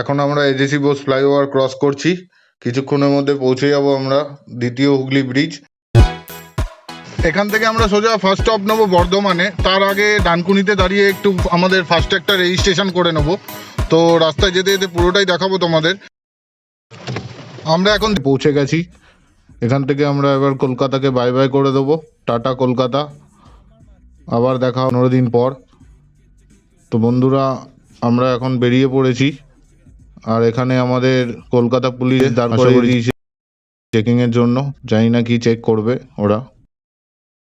এখন আমরা AJC Bose flyover cross করছি। কিছুক্ষণের মধ্যে পৌঁছে যাব আমরা দ্বিতীয় হুগলি ব্রিজ এখান থেকে আমরা সোজা ফার্স্ট স্টপ নেব বর্ধমানে। তার আগে ডানকুনিতে দাঁড়িয়ে একটু আমাদের ফার্স্ট একটা রেজিস্ট্রেশন করে নেব। তো রাস্তায় যেতে যেতে পুরোটাই দেখাবো তোমাদের। আমরা এখন পৌঁছে গেছি। এখান থেকে আমরা এবার কলকাতাকে বাই বাই করে দেবো। টাটা কলকাতা। আবার দেখা পনেরো দিন পর। তো বন্ধুরা, আমরা এখন বেরিয়ে পড়েছি। আর এখানে আমাদের কলকাতা পুলিশ দাঁড় করে। দিয়েছে চেকিংয়ের জন্য। জানি না কি চেক করবে ওরা।